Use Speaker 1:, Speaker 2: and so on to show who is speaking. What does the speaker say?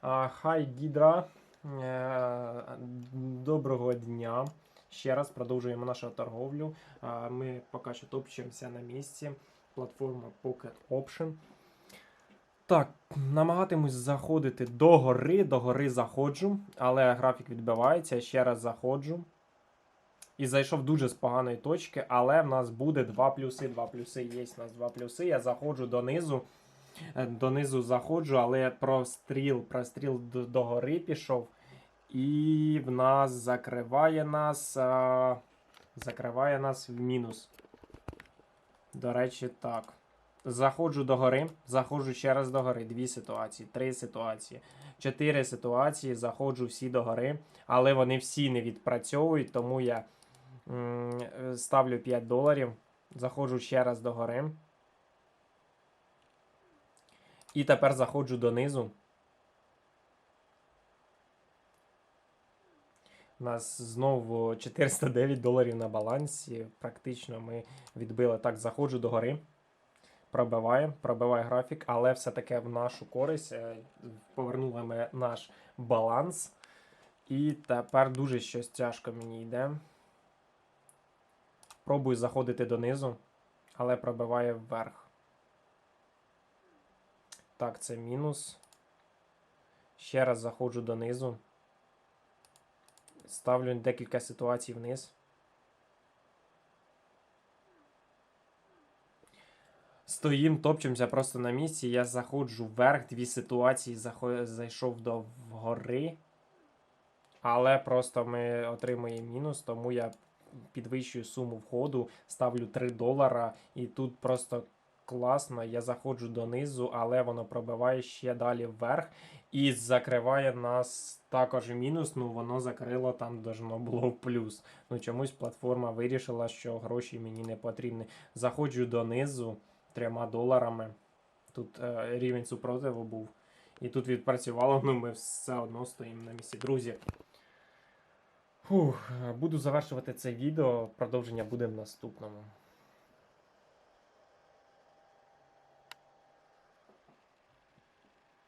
Speaker 1: Хай Гідра. Е, Доброго дня. Ще раз продовжуємо нашу торговлю. Ми поки що топчемося на місці. Платформа Pocket Option. Так, намагатимусь заходити до гори, до гори заходжу, але графік відбивається. Ще раз заходжу. І зайшов дуже з поганої точки, але в нас буде два плюси. Два плюси є у нас два плюси. Я заходжу донизу. Е, Донизу заходжу, але простріл, простріл до, до гори пішов. І в нас закриває нас. А, закриває нас в мінус. До речі, так. Заходжу до гори, заходжу ще раз до гори. Дві ситуації, три ситуації, чотири ситуації. Заходжу всі до гори, але вони всі не відпрацьовують, тому я м, е, ставлю 5 доларів. Заходжу ще раз до гори. І тепер заходжу донизу. У нас знову 409 доларів на балансі. Практично ми відбили. Так, заходжу до гори. Пробиває, пробиває графік, але все-таки в нашу користь е, повернули ми наш баланс. І тепер дуже щось тяжко мені йде. Пробую заходити донизу, але пробиває вверх. Так, це мінус. Ще раз заходжу донизу. Ставлю декілька ситуацій вниз. Стоїм, топчемося просто на місці. Я заходжу вверх, дві ситуації, захо- зайшов до гори. Але просто ми отримуємо мінус, тому я підвищую суму входу, ставлю 3 долара, і тут просто класно. Я заходжу донизу, але воно пробиває ще далі вверх і закриває нас також мінус. Ну воно закрило там должно було в плюс. Ну чомусь платформа вирішила, що гроші мені не потрібні. Заходжу донизу трьома доларами. Тут е, рівень супротиву був. І тут відпрацювало, ну ми все одно стоїмо на місці. Друзі. Фух, буду завершувати це відео. Продовження буде в наступному.